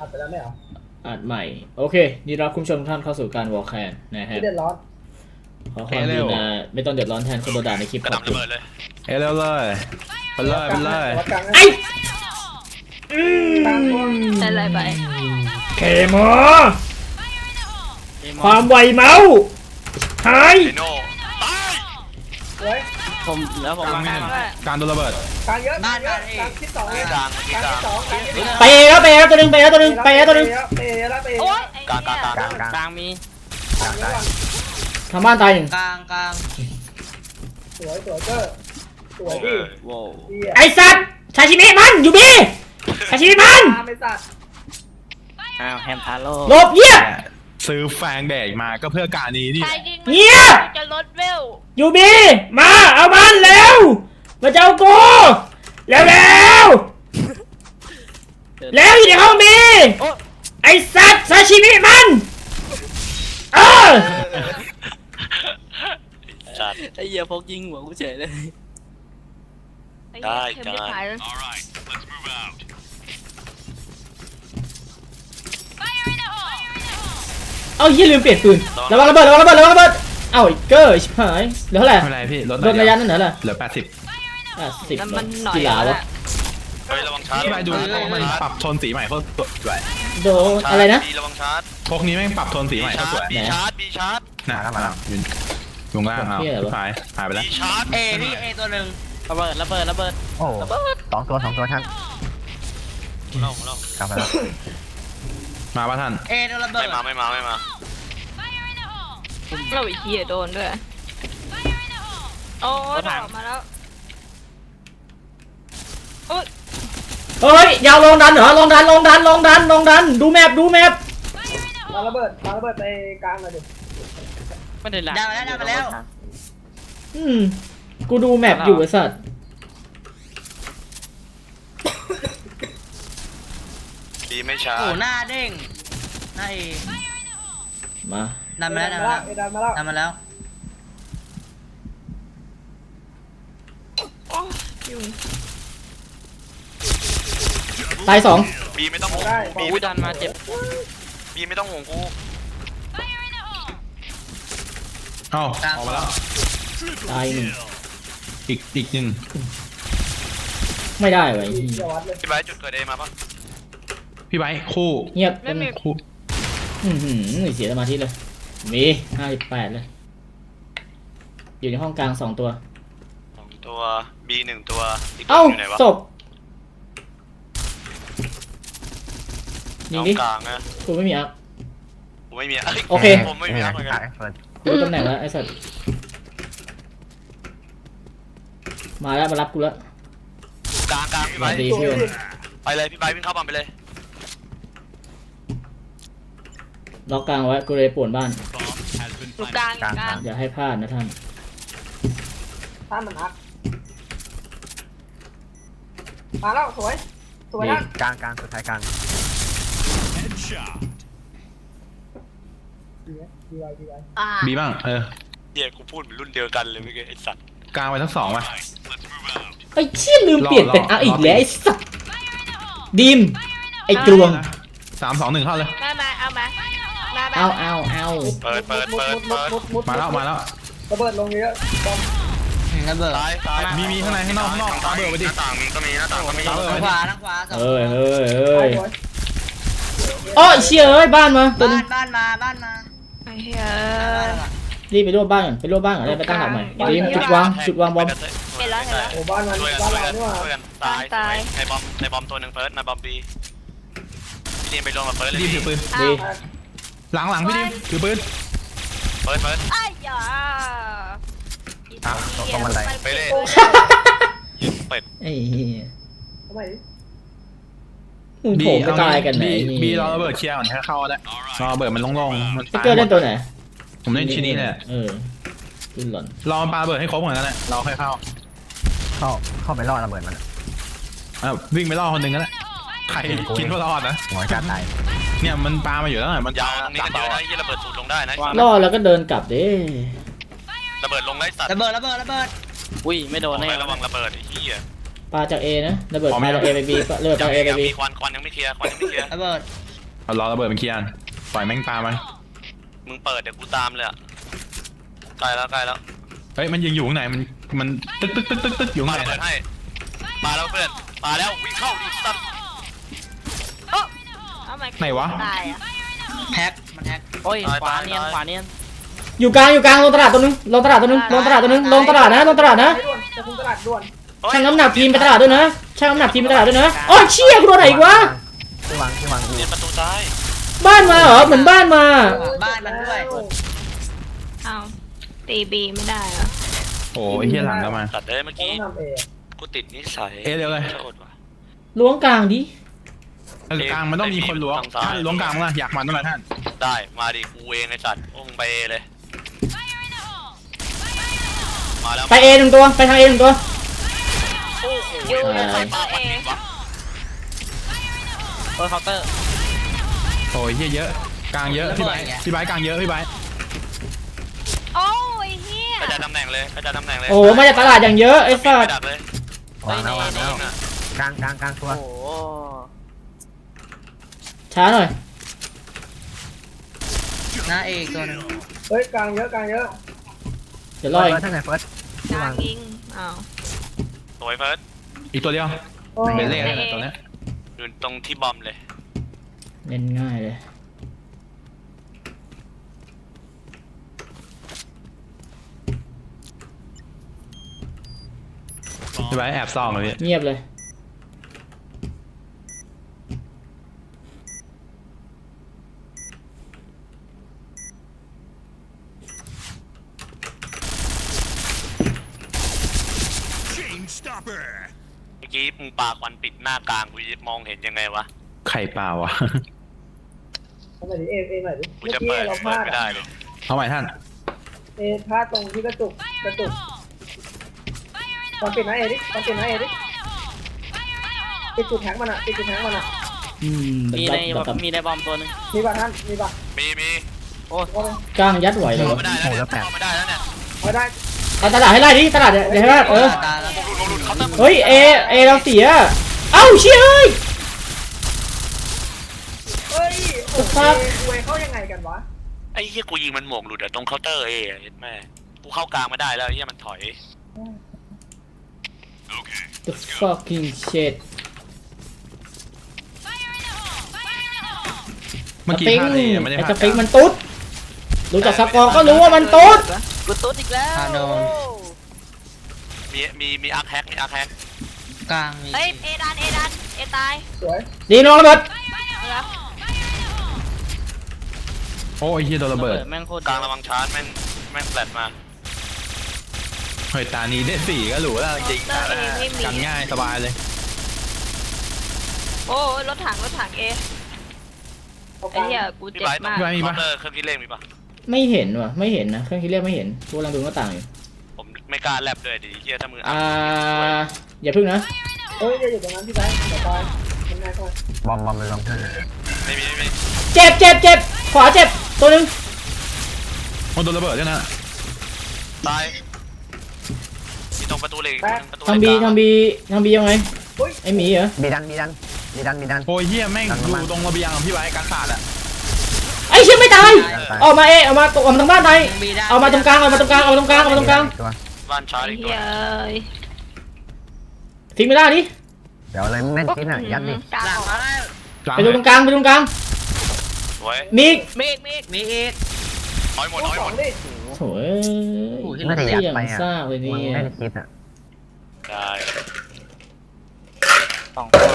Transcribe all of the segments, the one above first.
อัดไปแล้วไม่เหรออัดใหม่ โอเคยินดีรับคุณผู้ชมทุกท่านเข้าสู่การวอลแคนนะฮะไม่เดือดร้อนขอความดีนะไม่ต้องเดือดร้อนแทนคนโดนด่าในคลิปกระขอบหน่ำคุระณเบิดเลยเอ้ยเร็วเลยไปเลยไปเลยวัดกลางนะไอ้อืมอะไรไปเคมอความไวเมาส์หายไอโน่ตายเฮ้ย ผมแล้วผมกลางมาไม่การโดนระเบิดกลางเยอะกลางเยอะกลางที่สองเลยกลางที่กลางกลางที่สองกลางที่สองไปแล้วไปแล้วตัวหนึงไปแล้วตัวหนึงไปแล้วตัวหนึงเปย์แล้วเปย์โอ๊ยกลางกลางกลางกลางกลางมีกลางแล้วทำบ้านตายหนึ่งกลางกลางสวยสวยเกอร์สวยดิโว้วดีไอ้สัตว์ชาชิมิมันอยู่บีชาชิมิมันตามไปสัตว์อ้าวแฮมทาโร่หลบเยียบ ซื้อแฟงแดกมาก็เพื่อการนี้นี่ชายยิงเงียบจะลดเวลอยู่บีมา เอามันเร็วมาเจ้ากูเร็วเร็วเร็วอยู่ในห้องบีไอ้สัตว์ซาชิมิมันเออจัด ไอ้เหี้ยพกยิงหัวกูเฉยเลยได้เข็มได้จะขาย เอาเฮียลืมเปลี่ยนปืนระวังระเบิดระวังระเบิดระวังระเบิดเอ้าไอ้เกอร์ชิบหายเหลือเท่าไหร่ไม่เป็นไรพี่ลดหโดน่อนยระเดียะยวนั่นเหรอล่ะเหลือแปดสิบอะสิบแล้วมันหน่อยกีฬาวะเฮ้ยระวังชาร์จพี่ไปดูนะพวกมันปรับโทนสีใหม่เพิ่มสวยโดนอะไรนะบีระวังชาร์จพวกนี้แม่งปรับโทนสีบีใหม่ชาเพิ่มร์สจวยบีชาร์จบีชาร์จน่ะมาแล้วยืนอยู่ข้างล่างเอาหายหายไปแล้วบีชาร์จเอพี่เอตัวหนึ่งระเบิดระเบิดระเบิดโอ้สองตัวสองตัวท่านเล่าเล่ากลับมาแล้ว มาป่ะท่านเอตัวระเบิไม่ดมาไม่มาไม่มาเราอีกทีโดนด้วยโอ้ยออกมาแล้ว เฮ้ยยาวลงดันเหรอลงดันลงดันลงดันลงดัน ดูแมพดูแมพมาระเบิดมาระเบิดไปกลางเลยดิ ไม่ได้หลังได้มาแล้วได้มาแล้ว อืม กูดูแมพอยู่ไอ้สัตว์ บีไม่ชาโอ้ร์จหน้าเด้งหน้าเอมาดันมาแล้วดันมาแล้วเอดันมาแล้วดันมาแล้วตายสองบีไม่ต้องห่วงได้บีอุ้ยดันมาเจ็บบีไม่ต้องห่วงกูเอ้าออกมาแล้วตายหนึ่งอีกอีกหนึ่งไม่ได้วะไอ้เหี้เดี๋ยยววัดเลย พี่ไบร์ทจุดเกิดเอมาปะ พี่ไบค์คู่เงียบไม่มี คู่อือหือเสียสมาธิเลย มีห้าสิบแปดเลย อยู่ในห้องกลางสองตัว สองตัวบีหนึ่งตัวอีกตัวเอ้าอยู่ไหนวะศพยิน้งองดิกลางนะกูไม่มีอัพ ผมไม่มีะโอเค ผมไม่มีอัพเหมือนกันขายเปิดกูรู้ตำแหน่งแล้วไอ้สัตว์มาแล้วมารับกูแล้วกลางกลางพี่สไบวัร์สทดีพี่โอนไปเลยพี่ไบร์ทวิ่งเข้าปั๊มไปเลย ล็อกกลางไว้กูเลยป่วนบ้าน อยู่กลางอยู่กลางอย่าให้พลาดนะท่าน ท่านมันอักมาแล้วสวย สวยนี่ท่านกลางกลางสุดท้ายกลาง ดีไหมดีไว้ดีไว้อ่าบีบ้าง เออเหี้ยกูพูดเหมือนรุ่นเดียวกันเลยเมื่อกี้ไอ้สัตว์กลางไปทั้งสองป่ะไอ้เชี่ยลืมเปลี่ยนเป็นรอรออะอีกรอแล้วไอ้สัตว์ดิมไอ้จวงสามสองหนึ่งเข้าเลยมามาเอามามามา เอาเอาเอาเปิดเปิดมุเปิดมุเปิดมุมุมาแล้วมาแล้วระเบิดลงเยอะบอมระเบิดซ้ายซ้ายมีมีข้างในข้างนอกข้างนอกตามเบอร์ไปดิหน้าต่างมีก็มีหน้าต่างก็มีตามเบอร์ทางขวาทางขวาสองเอ้ยเอ้ยไปเอ้ยสวยอ๋อไอ้เชี่ยเอ้ยบ้านมาตัวนึบ้างนบ้านมาบ้านมาไอ้เหี้ยรีบไปรวบบ้านก่อนไปรวบบ้านก่อนแล้วไปตั้งหลักใหม่ดิมจุดวางจุดวางบอมเห็นแล้วเห็นแล้วโอ้บ้านมันช่วยกันบ้านช่วยเรากันนี่หว่าช่วยกันตายในบอมในบอมตัวหนึ่งเฟิร์สในบอมบีพี่ดีมไปลงกับเฟิร์สเลยดีมพี่ถือปืนดี หลังหลังพี่ดิมถือปืนเฟิร์สเฟิร์สไอ้ยาอะตรงตรงบันได ไปเลยโอ้ยิงเป็ดไอ้เหี้ยทำไมมึงโผล่ไปตายกันไหนบีบีรอระเบิดเคลียร์ก่อนแค่เข้าได้รอระเบิดมันโล่งๆมันสเกอร์เล่นตัวไหนผมเล่นชิ้นนี้แหละเออขึ้นหล่อนรอมันปาระเบิดให้ครบเหมือนกันแหละเราค่อยเข้าเข้าเข้าไปรอดระเบิดมันอะวิ่งไปล่อคนหนึ่งก็ได้ ใครคิดว่ารอดนะหัวการตายเนี่ยมันปามาอยู่แล้วน่ะมันยาวตรงนี้กันเยอะนะยี่ระเบิดสูดลงได้นะล่อแล้วก็เดินกลับเด้ระเบิดลงได้สัตว์ระเบิดระเบิดระเบิดอุ้ยไม่โดนแน่ระวังระเบิดไอ้เหี้ยปลาจากเอนะระเบิดปลาจากเอไปบีเลือดปลาเอไปบีมีควันควันยังไม่เคลียร์ควันยังไม่เคลียร์ระเบิดเอารอระเบิดเป็นเคลียร์อันปล่อยแม่งปามันมึงเปิดเดี๋ยวกูตามเลยอะใกล้แล้วใกล้แล้วเฮ้ยมันยังอยู่ข้างในมันมันตึ๊กตึ๊กตึ๊กตึ๊กตึ๊กอยู่มาข้างระในเบิดให้มาแล้วเพื่อนมาแล้ววิ่งเข้าดิสัตว์โอ้เอา ไมไหนวะ ตายอะแฮกมันแฮก โอ้ยขวาเนียนขวาเนียนอยู่กลางอยู่กลางลงตลาดตัวนึงลงตลาดตัวนึงลงตลาดตัวนึงลงตลาดนะลงตลาดนะไอ้ด่วนจะคุมตลาดด่วนเฮ้ยช่างน้ำหนักทีมไปตลาดด้วยนะช่างน้ำหนักทีมไปตลาดด้วยนะโอ้ยเชี่ยกูโดนไหนอีกวะที่วางที่วางกูเรียนประตูซ้ายบ้านมาเหรอเหมือนบ้านมาบ้านมันด้วย เอาตีบีไม่ได้เหรอโอ้ยเฮียหลังแล้วมา ตัดเลยเมื่อต้อกี้งนำเอกูติดนิสัยเอ๊ะเร็วเลย โทษว่ะล้วงกลางดิ เออกลางมันต้องมีคนล้วงทางซ้ายท่านล้วงกลางมั้งล่ะอยากมันต้องมาท่าน ได้มาดิกูเองไอ้สัตว์โอ้มึงไปเอเลยมาแล้วไปเอหนึ่งตัวไปทางเอหนึ่งตัว โอ้โหอยู่ใครในมาเอวันนี้วะเปิดเคาน์เตอร์โอ้ยเฮียเยอะกลางเยอะพี่ไบร์ทพี่ไบร์ทกลางเยอะพี่ไบร์ทโอ้ยเฮียกระจายตำแหน่งเลยกระจายตำแหน่งเลยโอ้โหมาจากตลาดอย่างเยอะไอ้สัไปสดักเลยวางแล้ววางแล้วน่ะกลางกลางกลางตัวโอ้โห ช้าหน่อย หน้าเอกตัวหนึงเฮ้ยกลางเยอะกลางเยอะเดี๋ยวรออีก เฟิร์สท่านไหนเฟิร์สกที่างลาวงยิงอ้าวสวยเฟิร์สอีกตัวเดียวโอ้เบลเล่เนี่ยตัวเนี้ยอยู่ตรงที่บอมเลย เล่นง่ายเลยพี่ไบร์ทแอบซ่องเลยพี่เงียบเลย อกี้มึงปาควันปิดหน้ากลางกูจะมองเห็นยังไงวะ ไข่เปล่าวะทำไมดิเอเอหน่อยดิกูเมื่อจะกี้เปิดเราพเปิลาดดไม่ได้เลยเอาใหม่ท่าน เอพลาดตรงที่กระจุกกระจุก ตอนปิดนะเอดิตอนปิดนะเอดิปิดจุดแทงมันอะปิดจุดแทงมันอะอืมมีแบบในแบบแบบมีในบอมตัวหนึงมีป่ะท่านมีป่ะมีมีโอ้ยกลางยัดไหวเลยเข้าวะไม่ได้แล้วเนี่ยเข้าไม่ได้แล้วเนี่ยเอาได้ เอาตลาดให้ไล่ดิตลาดเดี๋ยวเดี๋ยวให้ไล่เออตาแล้วลงหลุดลงหลุดเขาน์เตอร์เฮ้ยเอเอเราเสียเอ้าเชี่ยเอ้ยเฮ้ยโอ้โหครับเวเข้ายังไงกันวะไอ้เหี้ยกูยิงมันหม่งหลุดอะตรงเคาน์เตอร์เอ้ยเห็นแม่กูเข้ากลางไม่ได้แล้วไอ้เหี้ยมันถอย the fucking shit เมื่อกี้สปริงพลาดเลยไม่ได้ไอ้พสลาดปริงมันตุ๊ดรู้จักสกอร์ก็รู้ว่ามันตุ๊ด กูตุ๊ดอีกแล้วพาโดน มีมีมีอาร์คแฮกมีอาร์คแฮกกลางมีเฮ้ยเอดันเอดันเอตายสวยดีน้องระเบิดเหรอโอ้ยเฮียโดนระเบิดแม่งโคตรกลางระวังชาร์จแม่งแม่งแฟลตมาเฮ้ยตานี้ได้สี่ก็หรูแล้วจริงเตอร์เอไม่มีกันง่ายสบายเลยโอ้ยรถถังรถถังเอเอากไอ้ลางเหี้ยกูเจ็บมาก พี่ไบร์ทมีเคาปะน์เตอร์เครื่องคิดเลขมีปะ ไม่เห็นว่ะ ไม่เห็นนะ เครื่องคิดเลขไม่เห็นกูกำลังดูหน้าต่างอยู่ ผมไม่กล้าแลบด้วยดิเหี้ยถ้ามืออ่า อย่าพึ่งนะ เฮ้ยอย่าอยู่ตรงนั้นพี่แบงค์เดี๋ยวตายมันแน่ก่อนบอมบอมไปลงท่านไม่มีไม่มีเจ็บเจ็บเจ็บขวาเจ็บ ตัวหนึงโอ้โดนระเบิดด้วยนะตายที่ตรงประตูเหล็กอีกคนหนึ่งประตูเหล็กทำบีกลางทำบีทำบียังไงเฮ้ยไอหมีเหรอมีดันมีดันมีดันมีดัน โอ้ยเฮียแม่งหลังอประมาณยู่ตรงระเบียงของพี่ไบร์ทกันขาดอะ ไอเชี่ยไม่ตายตายออกมาเอะออกมาออกมาทางบ้านหน่อยมีได้เอามาตรงกลางเอามาตรงกลางเอามาตรงกลางเอามาตรงกลางตัวบ้านชาร์จไอ้อีกตัวเหี้ยเอ้ยทิ้งไม่ได้ดิเดี๋ยวอะไรแม่นคิดน่ะยัดดิกลางหลังออกมาแล้วกลางไปดูตรงกลางไปดูตรงกลางสวยมีอีกมีอีกมีอีกมีอีกน้อยหมดโอ้น้อยสหอมงดดิโถ่เอ้ยน่าจะยัดเที่ยงไปอะซ่ากเลยนี่มันไม่ได้คิดอะได้สองตัว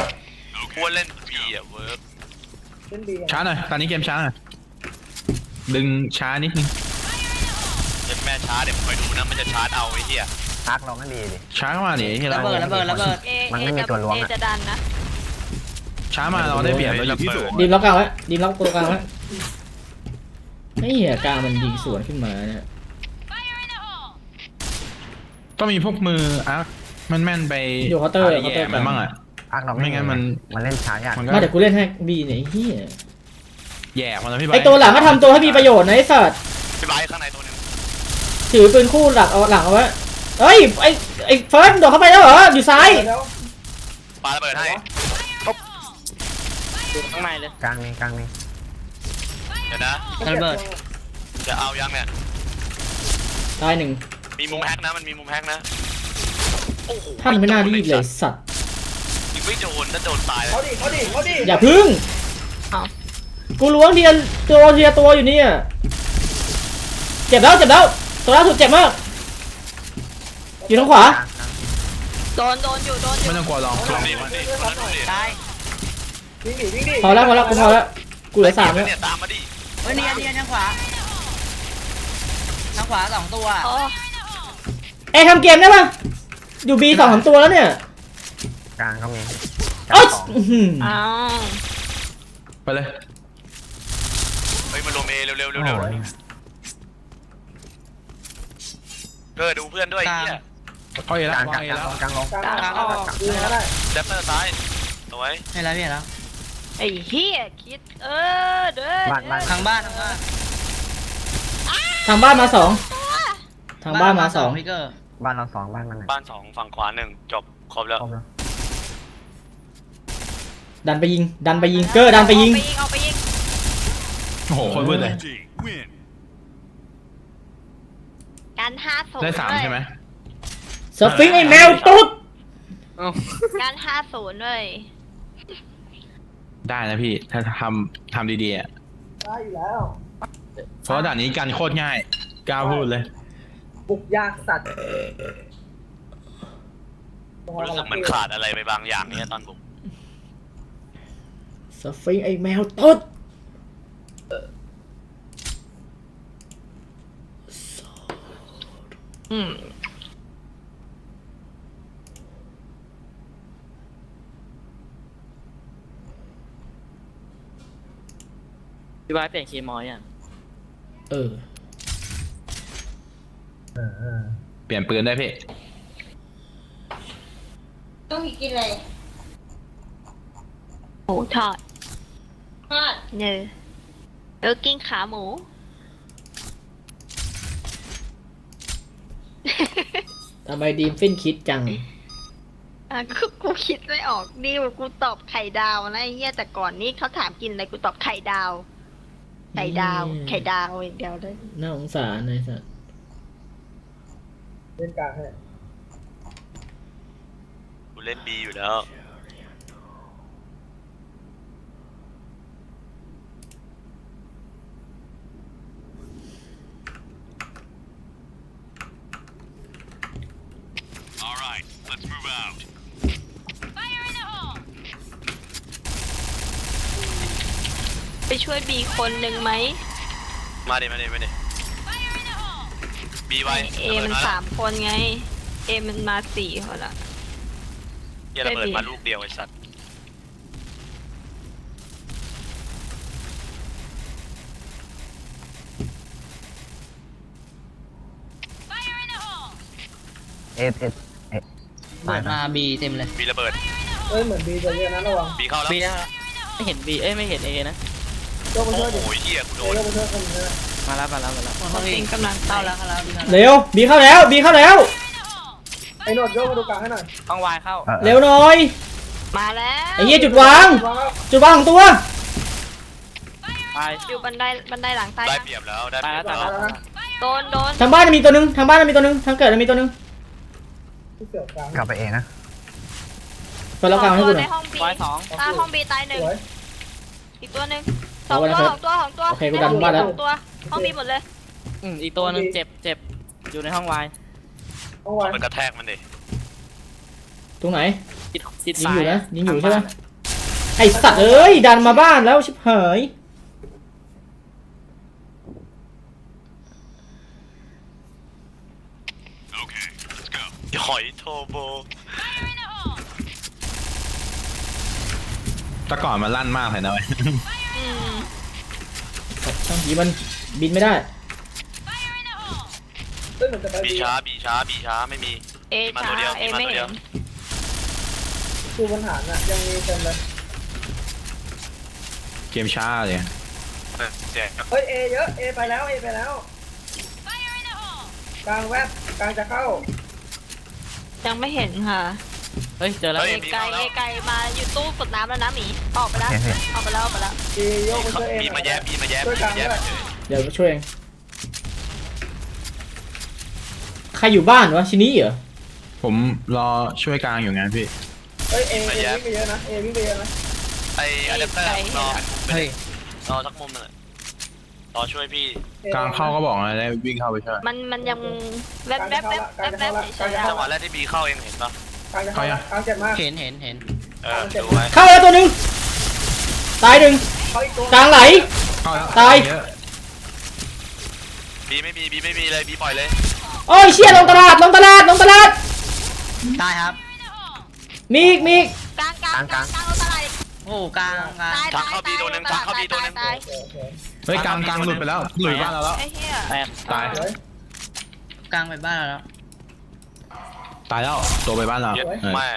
กูว่าเล่นบีอะเวิร์กเล่นดีกันช้าหน่อย ตอนนี้เกมช้าหน่อย ดึงช้านิดนึงเล่นแม่ช้าเดี๋ยวคอยดูนะมันจะชาร์จเอาไอ้เหี้ยพักเราไม่ดีดิ ช้าเข้ามาดิที่ระเราเบิดระเบิดระเบิด เอมันเอไม่มีจะตัวล้วงเออะจะดันนะช้ามาเราได้เปรียบเราอยู่ที่สูงดีมล็อกกลางไว้ดีมล็อกตัวกลางไว้ไอ้เหี้ยกลางมันยิงสวนขึ้นมาเนี่ยต้องมีพวกมืออาร์คมันแม่นๆไปอยู่เคาน์เตอร์ะเคาน์เตอแย่ร์มันบ้างอะ พักเราไม่งั้นมัน มันเล่นช้ายากมันก็ มาเดี๋ยวกูเล่นให้บีเนี่ยไอ้เหี้ย แย่มันแล้วพี่ไบไอร์ทตัวหลังก็ทำตัวให้มีประโยชน์นะไอ้สัตว์พี่ไบร์ทข้างในตัวหนึงถือปืนคู่หลักเอาหลังเอาไว้เฮ้ยไอไอเฟิร์สโดดเข้าไปแล้วเหรออยู่ซ้ายแล้วปาระเบิดให้อยู่ข้างในเลยกลางมีกลางมีดี๋ยวนะระเบิดจะเอายังเนี่ยตายหนึ่งมีมุมแฮกนะมันมีมุมแฮกนะโอ้โหท่านไม่น่ารีบเลยสัตว์ยิงไม่โดนถ้าโดนตายเลยเขาดิเขาดิเขาดิอย่าพึ่งเอา กูล้วงเทียนตัวเทียตัวอยู่เนี่ยเจ็บแล้วเจ็บแล้วตัวล่าสุดเจ็บมาก อยู่ทางขวา โดนโดนอยู่โดนอยู่ไม่ต้องกลัวลองลองนี่มันดิมันดูดิตายวิ่งดิวิ่งดิพอแล้วพอแล้วกูพอแล้วกูเหลือสามแล้วเนี่ยตามมาดิเฮ้ยเนียนเนียนทางขวาทางขวาสองตัวโอ้เอ้ยทำเกมได้ปะอยู่บีสองสามตัวแล้วเนี่ยกลางก็มีกเอ้ลายงสองอื้อหืออ้าวไปเลยเฮ้ยมาโรเมเร็วเร็วเร็วเร็วโอ้ยเออดูเพื่อนด้วยไอ้เฮียเอาเอกแล้ลาวงกวาลางงเอกลางแล้วลงกลางลงกลางกลางออกดูก็ได้แดปเตอร์ซ้ายสวยไม่แล้วไม่แล้วไอ้เฮียคิดเออเด้อบ้านบ้านทางบ้านทางบ้านทางบ้านมาสองทางบ้านมาสองพี่เกอร์บ้านเราสองบ้านมันไหนบ้านสองฝั่งขวาหนึ่งจบครบแล้ว ครบแล้วดันไปยิง ดันไปยิงเกอร์ดันไปยิงเอาไปยิงเอาไปยิง โอ้โหโคนมืดเลยการห้าศูนย์ได้สามใช่ไหมสฟิงค์ไอ้แมวตุ๊ดการห้าศูนย์เลยได้นะพี่ ถ้าทำทำดีๆอะได้อยู่แล้ว เพราะว่าด่านนี้การโคตรง่ายกล้าพูดเลย บุกยากสัตว์รู้สึกมันขาดอะไรไปบางอย่างเนี่ยตอนบุกสฟิงค์ไอ้แมวตุ๊ด อืม พี่บายเปลี่ยนคีย์มอยอะเออเปลี่ยนปืนได้พี่ ต้องกินอะไรหมูทอดทอดเนอเออกินขาหมู ทำไมดีมฟินคิดจัง อะกูกูคิดไม่ออกดิวกูตอบไข่ดาวนะไอ้เหี้ยแต่ก่อนนี้เขาถามกินอะไรกูตอบไข่ดาว ไข่ดาว อืม ไข่ดาวอย่างเดียวเลยน่าสงสารเลยสัตว์เล่นกลางให้กูเล่นบีอยู่แล้ว ไปช่วยบีคนหนึ่งไหมมาดิมาดิมาดิบีไว้เอมันสามคนไง เอมันมาสี่คนละเฮียระเบิดมาลูกเดียวไอ้สัตว์เอ็ดเอ็ดเอ็ด เปิดมาบีเต็มเลยบีระเบิดเอ้ยเหมือนบีจะเยอะนะระวังบีเข้าแล้วบีนะไม่เห็นบีเอ้ยไม่เห็นเอนะโยกไปโอ้ช่วยดิโหเฮียกูโดโยนกไปช่วยคนนึงนะมาแล้วมาแล้วมาแล้วเขาเอเองงกำลังเข้าเข้าแล้แล้ววเข้าแล้วเร็วบีเข้าแล้วบีเข้าแล้ว ไอ้โนดโยกมาดูกลางให้หน่อยห้องวายเข้าออเร็วหน่อยมาแล้วไอ้เหี้ยจุดวางวางแล้วจุดวางของตัวตายอยู่บันไดบันไดหลังตายได้นะเปรียบแล้วได้ตายเปรีแล้ยวบตายแล้วแล้วโดนโดนทางบ้านมีตัวหนึงทางบ้านมีตัวหนึงทางเกิดมีตัวหนึง ที่เสือกกลางกลับไปเองนะเปิดล็อกกลางให้ตักูวหน่ในอยห้องบีวายสองตาห้องบีตายหนึ่งสวยอีกตัวหนึ่งสอเอางไว้ตัวนะสองตัวสองตัวโอเคกูดันในห้องบ้านแล้วสองตัวห้องบีหมดเลยอืมอีกตัวหนึงเจ็บเจ็บอยู่ในห้องวายต้องวางมันกระแทกมันดิตรงไหน ติดติดยิงซ้าอยู่ยนะยิงอยู่ใช่ปะทางบ้านไอสัตว์เอ้ยดันมาบ้านแล้วชิบหาย หอย โทโบแตะก่อนมันลั่นมากเลยนะเว้ยอืมช่างผีมันบินไม่ได้เอ้ยเหมือนจะไปบีบีช้าบีช้าบีช้าไม่มี เอมาช้าตัวเดียวเอมาไม่ตัวเดีเห็ยวนดูปัญหาน่ะยังมีเต็มเลยเกมช้าเลยเออเสียงเฮ้ยเอเยอะเอไปแล้วเอไปแล้วกลางแวบกลางจะเข้า ยังไม่เห็นค่ะเฮ้ยเจอแล้วเฮ้เอยไกลเอไกลมาอยู่ตู้กดน้ำแล้วนะหมีออกไปแล้วออกไปแล้วออกไปแล้วดีโยกไปช่วยเองมีมาแยบมีมาแยบช่วยมีกลางมาแยด้วบยเฉยเดี๋ยวช่วยเองใครอยู่บ้านวะชินี่เหรอผมรอช่วยกลางอยู่ไงพี่เฮ้ยเอเอวิ่งไปเยอะนะเอวิ่งไปเยอะนะไออะแดปเตอร์รอเฮ้ยรอสักมุมหนึ่ง รอช่วยพี่กลางเข้าก็บอกนะได้วิ่งเข้าไปช่วยมันมันยังแวบแวบแวบแวบแวบเฉยจังหวะแรกที่บีเข้าเองเห็นปะกลางจะเข้ากลางเจ็บมากเห็นเห็นเห็นเออดูไว้เข้าแล้วตัวหนึ่งตายหนึ่งเขาอีกตัวกลางไหลเข้าแล้วตายเอะบีไม่มีบีไม่มีเลยบีปล่อยเลยโอ้ยเชี่ยลงตลาดลงตลาดลงตลาดตายครับ มีอีกมีอีกกลางกลางกลางกลางตลาดโอ้กลางกลางตายตายตายตาย เฮ้ยกลางกลางหลุดไปแล้วหลุดบ้านเราแล้วไอ้เหี้ยแตกตายสวยกลางไปบ้านเราแล้วตายแล้วตัวไปบ้านเราเย็ดเออแม่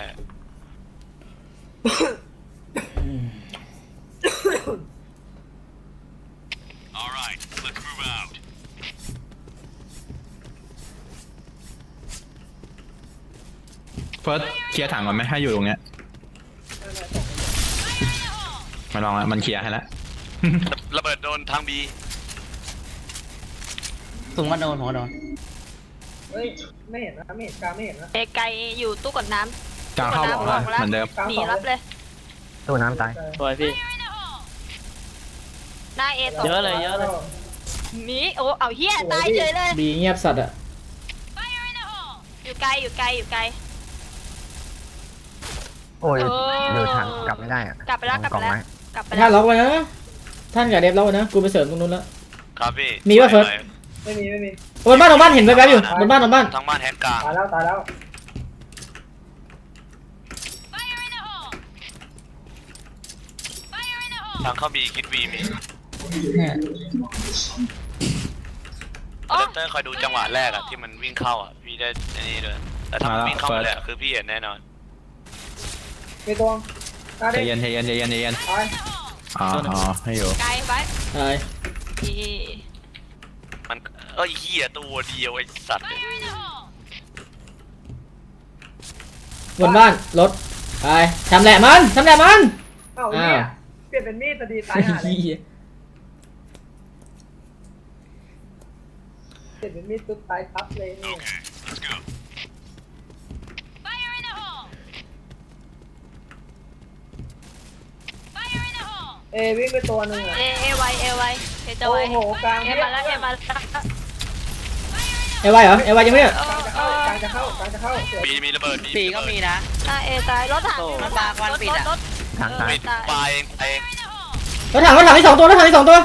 เฟิร์สเคลียร์ถังก่อนไหมให้อยู่ตรงเนี้ยไม่ลองแล้วมันเคลียร์ให้แล้ว ระเบิดโดนทางบีสูงก็โดนหัวโดนเฮ้ยไม่เห็นนะไม่เห็นกลางไม่เห็นนะเอไกลอยู่ตู้กดน้กลางเข้าบอกนะเหมือนเดิมำหมีรับเลยตู้น้ำตายสวยพี่ หน้าเอสองเยอะเลยเยอะเลยหมีโอ้เอาเหี้ยตายเฉยเลยบีเงียบสัตว์อะอยู่ไกลอยู่ไกลอยู่ไกลโอ้ยเอออยู่ถังกลับไม่ได้อะกลับไปแล้วกลับไปแล้วกองม้กลับไปท่าแล้วนล็อกไว้นะ ท่านกับเดฟล็อกไว้นะกูไปเสริมตรงนู้นแล้ว ครับพี่มีปะเฟิร์ส ไม่มีไม่มีบนบ้านบนบ้านเห็นแวบๆอยู่บนบ้านบนบ้านทางบ้านแฮกกลางตายแล้วตายแล้วทางเข้าบีคิดวีมีเนี่ยอ๋ออะแดปเตอร์คอยดูจังหวะแรกอะที่มันวิ่งเข้าอะพี่ได้ไอ้นี่ด้วยแต่ถ้ามันวิ่งเข้ามาเลยอะคือพี่เห็นแน่นอนมีตัวหน้าใจเด็กเย็นใจเย็นใจเย็นใจเย็นตาย อ๋ออ๋อให้อยู่ไกลไปตายอีมันเอ้ยเหี้ยตัวเดียวไอ้สัตว์บนบ้านรถตายทำแหละมันทำแหละมัน เอ้าเนี่ยเปลี่ยนเป็นมีดพอดีตายห่าเลยเหี้ยเปลี่ยนเป็นมีดตุ๊บตายทับเลยนี่ เอวิ่งไปตัวหนึ่งอะเอเอไวเอไวเอจะโอ้ไวโหกลางเอเนี่ยมาแล้วเอมาแล้วเอวายเหรอ เอวายยังไม่เนี่ยกลางจะเข้ากลางจะเข้ากลางจะเข้าสวยบีมีระเบิดปีก็มีนะ หน้าเอตายรถถังมันปาควันปิดอะรถถังตายปิดปลายเองเองรถถังรถถังที่สองตัวรถถังที่สองตัว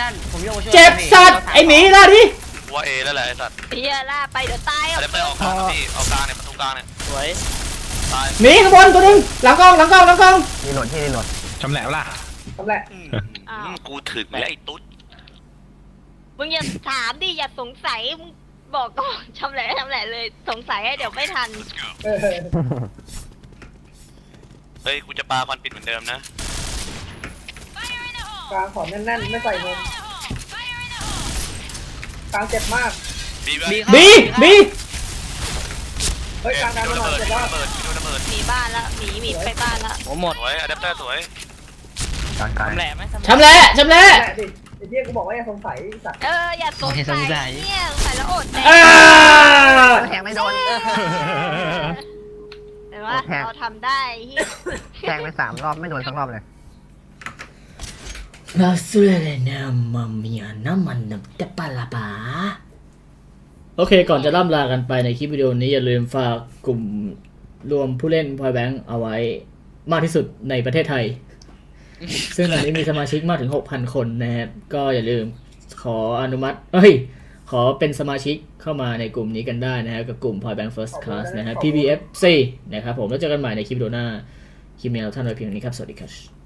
นั่นผมโยกมาช่วยเจ็บพี่สัตว์ไอหมีล่ะดิว่าเอแล้วแหละไอ้สัตว์เฮียล่าไปเดี๋ยวตายอะอะแดปเตอร์ออกกลางครับพี่ออกกลางเนี่ยประตูกลางเนี่ยสวยตายหมีข้างบนตัวหนึงหลังกล้องหลังกล้องหลังกล้องรีโหลดที่รีโหลด ชำแหละล่ะ ทำแหละ อืมกูถึกแล้วไอ้ตุ๊ดมึงอย่าถามดิอย่าสงสัยมึงบอกก่อนชำแหละชำแหละเลย สงสัยให้เดี๋ยวไม่ทัน เออเฮ้ย กูจะปาควันปิดเหมือนเดิมนะ กลางขอแน่นๆ ไม่ใส่นมกลางเจ็บมาก บีบีบี บี เฮ้ยกลางกลางโดมันนหระน่อยเบิดเจ็บโดว่านระเบิดโดนระเบิดหนีบ้านละหนีหนีไปบ้านละโอ้หมด สวยอะแดปเตอร์สวย กลางตายทำแหลมไหมชำแหละชำแหละแหละดิไอ้เหี้ยกูบอกว่าอย่าสงสัยไอ้สัตว์เอออย่าสงสัยเนี่ยสงสัยแล้วอดแดอ่างแทงไม่โดน แต่ว่าเราทำได้เฮียแทงไปสามรอบไม่โดนสักรอบเลย มาสุเลนะมาเมียน้ำมันน้ำตะปาลาปาโอเค ก่อนจะล่ำลากันไปในคลิปวิดีโอนี้อย่าลืมฝากกลุ่มรวมผู้เล่นพอยแบงค์เอาไว้มากที่สุดในประเทศไทย ซึ่งตอนนี้มีสมาชิกมากถึง6,000คนนะครับ ก็อย่าลืมขออนุมัติ เอ้ย ขอเป็นสมาชิกเข้ามาในกลุ่มนี้กันได้นะครับกับกลุ่ม Point Bank First Class นะครับ PBFC นะครับผม แล้วเจอกันใหม่ในคลิปโดหน้า คลิปนี้เราท่านไว้เพียงนี้ครับ สวัสดีครับ